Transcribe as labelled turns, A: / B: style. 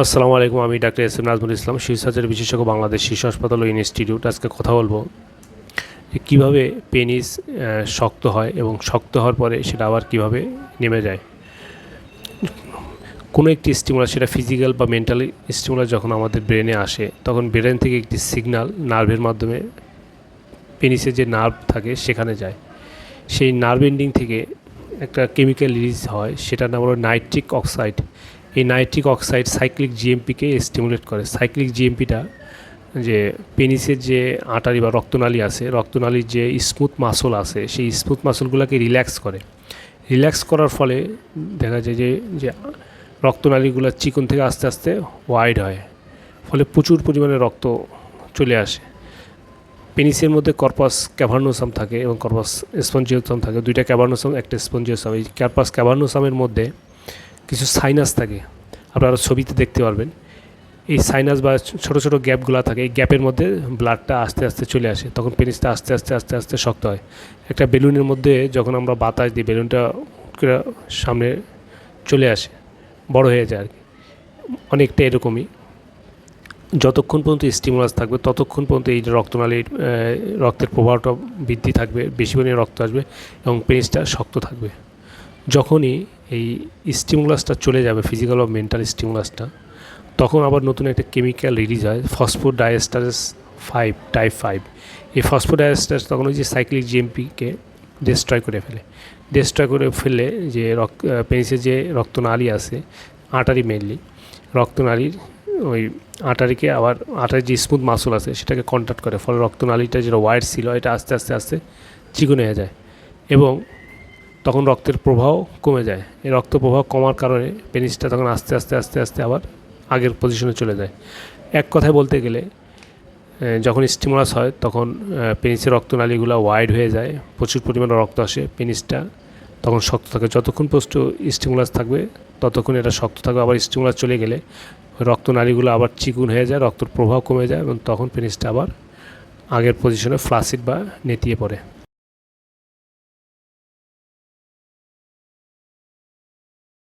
A: আসসালামু আলাইকুম, আমি doctor S M Nazmul Islam শিশুসার্জারি বিশেষজ্ঞ বাংলাদেশ শিশু হাসপাতাল ও ইনস্টিটিউট। আজকে কথা বলব যে কীভাবে পেনিস শক্ত হয় এবং শক্ত হওয়ার পরে সেটা আবার কীভাবে নেমে যায়। কোনো একটি স্টিমুলার সেটা ফিজিক্যাল বা মেন্টালি স্টিমুলার যখন আমাদের ব্রেনে আসে, তখন ব্রেন থেকে একটি সিগন্যাল নার্ভের মাধ্যমে পেনিসের যে নার্ভ থাকে সেখানে যায়। সেই নার্ভ এন্ডিং থেকে একটা কেমিক্যাল রিলিজ হয়, সেটার নাম হলো নাইট্রিক অক্সাইড এই নাইট্রিক অক্সাইড সাইক্লিক জিএমপিকে স্টিমুলেট করে। সাইক্লিক জিএমপিটা যে পেনিসের যে আটারি বা রক্তনালী আছে, রক্তনালীর যে স্মুথ মাসল আছে, সেই স্মুথ মাসলগুলোকে রিল্যাক্স করে। রিল্যাক্স করার ফলে দেখা যায় যে যে রক্তনালীগুলো চিকন থেকে আস্তে আস্তে ওয়াইড হয়। ফলে প্রচুর পরিমাণে রক্ত চলে আসে। পেনিসের মধ্যে কর্পাস ক্যাভার্নোসাম থাকে এবং কর্পাস স্পঞ্জিওসাম থাকে। দুইটা ক্যাভার্নোসাম একটা স্পঞ্জিওসাম এই ক্যারপাস ক্যাভার্নোসামের মধ্যে কিছু সাইনাস থাকে। আপনারা ছবিতে দেখতে পারবেন। এই সাইনাস বা ছোটো ছোটো গ্যাপগুলো থাকে, এই গ্যাপের মধ্যে ব্লাডটা আস্তে আস্তে চলে আসে, তখন পেনিসটা আস্তে আস্তে আস্তে আস্তে শক্ত হয়। একটা বেলুনের মধ্যে যখন আমরা বাতাস দিই, বেলুনটা সামনে চলে আসে, বড় হয়ে যায় আর কি। অনেকটা এরকমই। যতক্ষণ পর্যন্ত স্টিমুলাস থাকবে, ততক্ষণ পর্যন্ত এই রক্তনালীর রক্তের প্রবাহটা বৃদ্ধি থাকবে, বেশি পরিমাণে রক্ত আসবে এবং পেনিসটা শক্ত থাকবে। যখনই এই স্টিমুলাসটা চলে যাবে ফিজিক্যাল বা মেন্টাল স্টিমুলাসটা তখন আবার নতুন একটা কেমিক্যাল রিলিজ হয় ফসফোডায়াস্টারেস ফাইভ টাইপ ফাইভ এই ফসফোডায়াস্টারেস তখন ওই যে সাইক্লিক জিএমপিকে ডিস্ট্রয় করে ফেলে। ডিস্ট্রয় করে ফেলে যে রক্ত পেনিসের যে রক্তনালী আছে আটারি মেনলি রক্তনালীর ওই আটারিকে আবার আটারি যে স্মুথ মাসল আছে, সেটাকে কন্ট্যাক্ট করে, ফলে রক্তনালীটা যেটা ওয়াইড ছিল, এটা আস্তে আস্তে আস্তে চিকন হয়ে যায়। এবং তখন রক্তের প্রবাহ কমে যায়। এই রক্ত প্রবাহ কমার কারণে পেনিসটা তখন আস্তে আস্তে আস্তে আস্তে আবার আগের পজিশনে চলে যায়। এক কথায় বলতে গেলে যখন স্টিমুলাস হয়, তখন পেনিসের রক্তনালীগুলো ওয়াইড হয়ে যায়, প্রচুর পরিমাণে রক্ত আসে পেনিসটা। তখন শক্ত থাকে। যতক্ষণ পর্যন্ত স্টিমুলাস থাকবে, ততক্ষণ এটা শক্ত থাকবে। আবার স্টিমুলাস চলে গেলে, রক্তনালীগুলো আবার চিকুন হয়ে যায়, রক্তের প্রবাহ কমে যায় এবং তখন পেনিসটা আবার আগের পজিশনে ফ্লাসিড বা নেতিয়ে পড়ে।